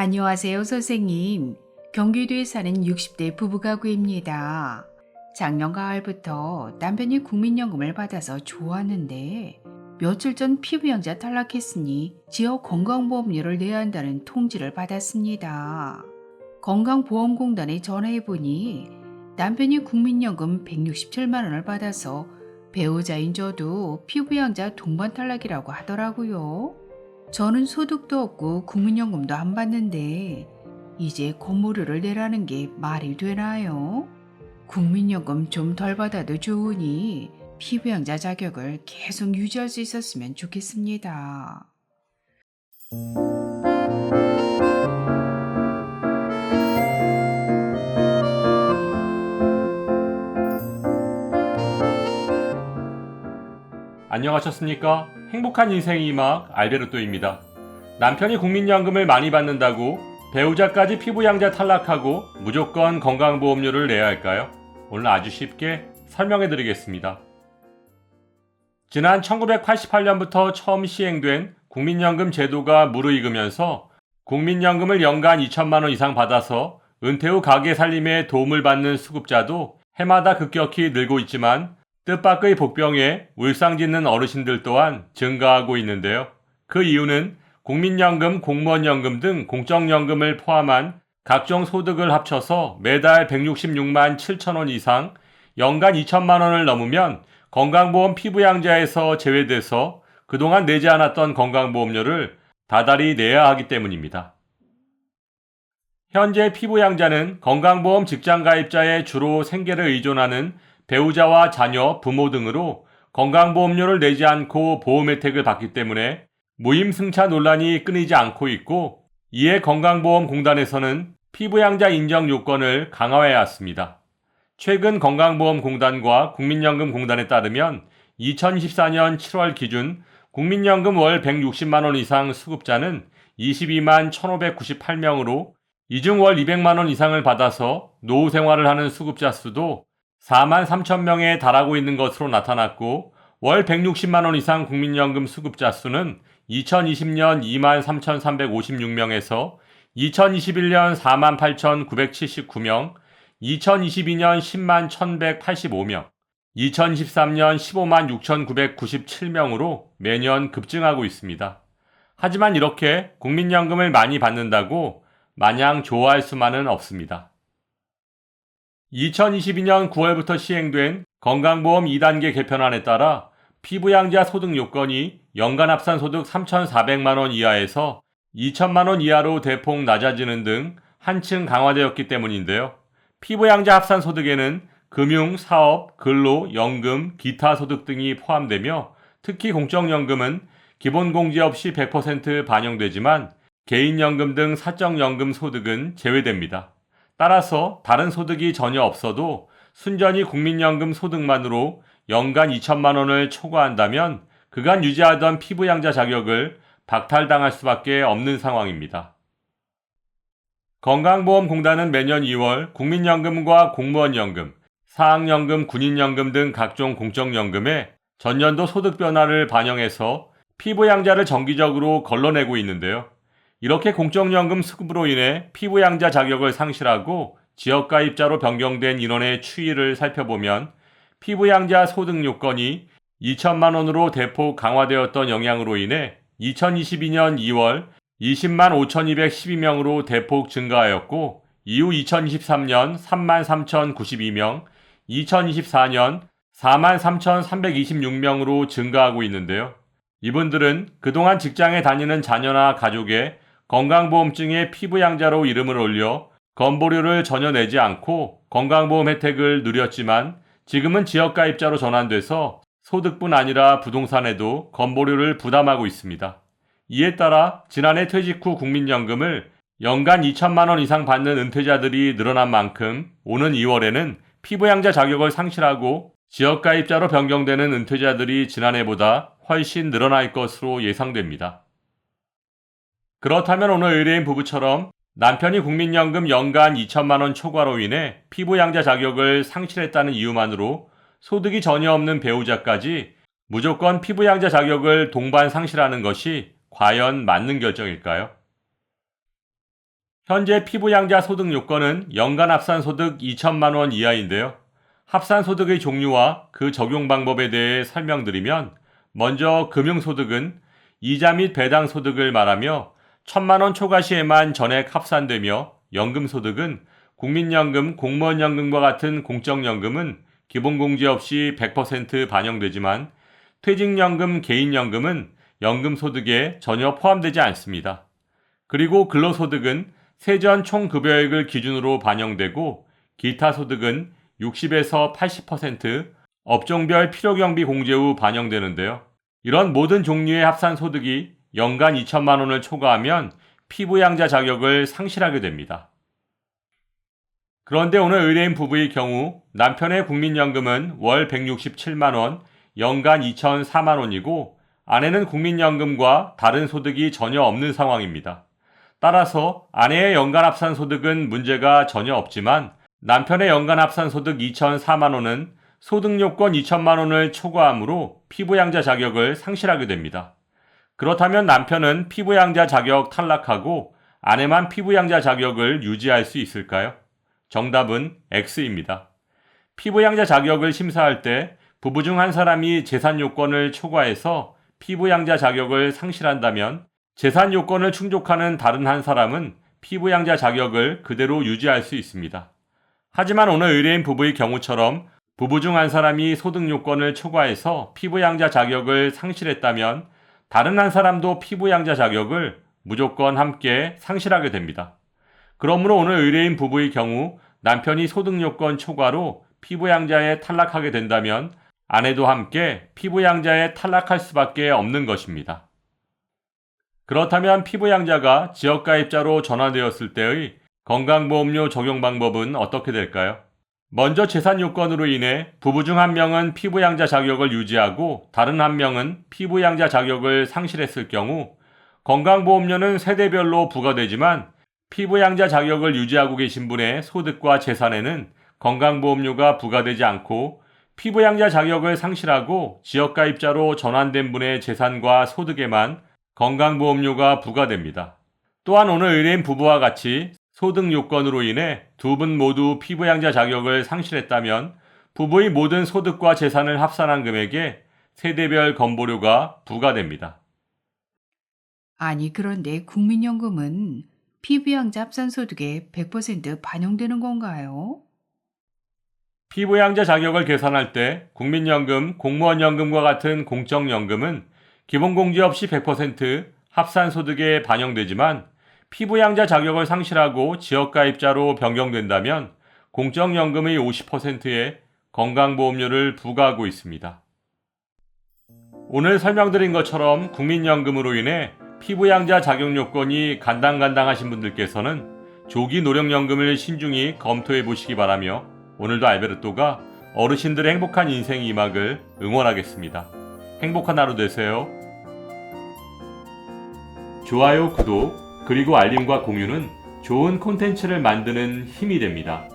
안녕하세요, 선생님. 경기도에 사는 60대 부부 가구입니다. 작년 가을부터 남편이 국민연금을 받아서 좋았는데 며칠 전 피부양자 탈락했으니 지역 건강보험료를 내야 한다는 통지를 받았습니다. 건강보험공단에 전화해보니 남편이 국민연금 167만 원을 받아서 배우자인 저도 피부양자 동반 탈락이라고 하더라고요. 저는 소득도 없고 국민연금도 안 받는데 이제 건물료를 내라는 게 말이 되나요? 국민연금 좀 덜 받아도 좋으니 피부양자 자격을 계속 유지할 수 있었으면 좋겠습니다. 안녕하셨습니까? 행복한 인생의 막 알베르토입니다. 남편이 국민연금을 많이 받는다고 배우자까지 피부양자 탈락하고 무조건 건강보험료를 내야 할까요? 오늘 아주 쉽게 설명해 드리겠습니다. 지난 1988년부터 처음 시행된 국민연금 제도가 무르익으면서 국민연금을 연간 2천만 원 이상 받아서 은퇴 후 가게 살림에 도움을 받는 수급자도 해마다 급격히 늘고 있지만 뜻밖의 복병에 울상짓는 어르신들 또한 증가하고 있는데요. 그 이유는 국민연금, 공무원연금 등 공적연금을 포함한 각종 소득을 합쳐서 매달 166만 7천 원 이상, 연간 2천만 원을 넘으면 건강보험 피부양자에서 제외돼서 그동안 내지 않았던 건강보험료를 다달이 내야 하기 때문입니다. 현재 피부양자는 건강보험 직장가입자의 주로 생계를 의존하는 배우자와 자녀, 부모 등으로 건강보험료를 내지 않고 보험 혜택을 받기 때문에 무임승차 논란이 끊이지 않고 있고 이에 건강보험공단에서는 피부양자 인정 요건을 강화해 왔습니다. 최근 건강보험공단과 국민연금공단에 따르면 2024년 7월 기준 국민연금 월 160만원 이상 수급자는 22만 1598명으로 이중 월 200만원 이상을 받아서 노후 생활을 하는 수급자 수도 4만 3천 명에 달하고 있는 것으로 나타났고 월 160만 원 이상 국민연금 수급자 수는 2020년 2만 3,356명에서 2021년 4만 8,979명, 2022년 10만 1,185명, 2023년 15만 6,997명으로 매년 급증하고 있습니다. 하지만 이렇게 국민연금을 많이 받는다고 마냥 좋아할 수만은 없습니다. 2022년 9월부터 시행된 건강보험 2단계 개편안에 따라 피부양자 소득 요건이 연간 합산 소득 3,400만원 이하에서 2천만원 이하로 대폭 낮아지는 등 한층 강화되었기 때문인데요. 피부양자 합산 소득에는 금융, 사업, 근로, 연금, 기타 소득 등이 포함되며 특히 공적연금은 기본공제 없이 100% 반영되지만 개인연금 등 사적연금 소득은 제외됩니다. 따라서 다른 소득이 전혀 없어도 순전히 국민연금 소득만으로 연간 2천만 원을 초과한다면 그간 유지하던 피부양자 자격을 박탈당할 수밖에 없는 상황입니다. 건강보험공단은 매년 2월 국민연금과 공무원연금, 사학연금, 군인연금 등 각종 공적연금에 전년도 소득 변화를 반영해서 피부양자를 정기적으로 걸러내고 있는데요. 이렇게 공적연금 수급으로 인해 피부양자 자격을 상실하고 지역가입자로 변경된 인원의 추이를 살펴보면 피부양자 소득 요건이 2천만 원으로 대폭 강화되었던 영향으로 인해 2022년 2월 20만 5,212명으로 대폭 증가하였고 이후 2023년 3만 3,092명, 2024년 4만 3,326명으로 증가하고 있는데요. 이분들은 그동안 직장에 다니는 자녀나 가족의 건강보험증에 피부양자로 이름을 올려 건보료를 전혀 내지 않고 건강보험 혜택을 누렸지만 지금은 지역가입자로 전환돼서 소득뿐 아니라 부동산에도 건보료를 부담하고 있습니다. 이에 따라 지난해 퇴직 후 국민연금을 연간 2천만 원 이상 받는 은퇴자들이 늘어난 만큼 오는 2월에는 피부양자 자격을 상실하고 지역가입자로 변경되는 은퇴자들이 지난해보다 훨씬 늘어날 것으로 예상됩니다. 그렇다면 오늘 의뢰인 부부처럼 남편이 국민연금 연간 2천만 원 초과로 인해 피부양자 자격을 상실했다는 이유만으로 소득이 전혀 없는 배우자까지 무조건 피부양자 자격을 동반 상실하는 것이 과연 맞는 결정일까요? 현재 피부양자 소득 요건은 연간 합산 소득 2천만 원 이하인데요. 합산 소득의 종류와 그 적용 방법에 대해 설명드리면 먼저 금융 소득은 이자 및 배당 소득을 말하며 천만 원 초과 시에만 전액 합산되며 연금소득은 국민연금, 공무원연금과 같은 공적연금은 기본공제 없이 100% 반영되지만 퇴직연금, 개인연금은 연금소득에 전혀 포함되지 않습니다. 그리고 근로소득은 세전 총급여액을 기준으로 반영되고 기타 소득은 60에서 80% 업종별 필요경비 공제 후 반영되는데요. 이런 모든 종류의 합산 소득이 연간 2천만 원을 초과하면 피부양자 자격을 상실하게 됩니다. 그런데 오늘 의뢰인 부부의 경우 남편의 국민연금은 월 167만 원, 연간 2,004만 원이고 아내는 국민연금과 다른 소득이 전혀 없는 상황입니다. 따라서 아내의 연간 합산 소득은 문제가 전혀 없지만 남편의 연간 합산 소득 2,004만 원은 소득 요건 2천만 원을 초과하므로 피부양자 자격을 상실하게 됩니다. 그렇다면 남편은 피부양자 자격 탈락하고 아내만 피부양자 자격을 유지할 수 있을까요? 정답은 X입니다. 피부양자 자격을 심사할 때 부부 중 한 사람이 재산 요건을 초과해서 피부양자 자격을 상실한다면 재산 요건을 충족하는 다른 한 사람은 피부양자 자격을 그대로 유지할 수 있습니다. 하지만 오늘 의뢰인 부부의 경우처럼 부부 중 한 사람이 소득 요건을 초과해서 피부양자 자격을 상실했다면 다른 한 사람도 피부양자 자격을 무조건 함께 상실하게 됩니다. 그러므로 오늘 의뢰인 부부의 경우 남편이 소득 요건 초과로 피부양자에 탈락하게 된다면 아내도 함께 피부양자에 탈락할 수밖에 없는 것입니다. 그렇다면 피부양자가 지역가입자로 전환되었을 때의 건강보험료 적용 방법은 어떻게 될까요? 먼저 재산 요건으로 인해 부부 중 한 명은 피부양자 자격을 유지하고 다른 한 명은 피부양자 자격을 상실했을 경우 건강보험료는 세대별로 부과되지만 피부양자 자격을 유지하고 계신 분의 소득과 재산에는 건강보험료가 부과되지 않고 피부양자 자격을 상실하고 지역가입자로 전환된 분의 재산과 소득에만 건강보험료가 부과됩니다. 또한 오늘 의뢰인 부부와 같이 소득 요건으로 인해 두 분 모두 피부양자 자격을 상실했다면 부부의 모든 소득과 재산을 합산한 금액에 세대별 건보료가 부과됩니다. 아니 그런데 국민연금은 피부양자 합산소득에 100% 반영되는 건가요? 피부양자 자격을 계산할 때 국민연금, 공무원연금과 같은 공적연금은 기본공제 없이 100% 합산소득에 반영되지만 피부양자 자격을 상실하고 지역가입자로 변경된다면 공적연금의 50%의 건강보험료를 부과하고 있습니다. 오늘 설명드린 것처럼 국민연금으로 인해 피부양자 자격 요건이 간당간당하신 분들께서는 조기 노령연금을 신중히 검토해 보시기 바라며 오늘도 알베르토가 어르신들의 행복한 인생 이막을 응원하겠습니다. 행복한 하루 되세요. 좋아요, 구독, 그리고 알림과 공유는 좋은 콘텐츠를 만드는 힘이 됩니다.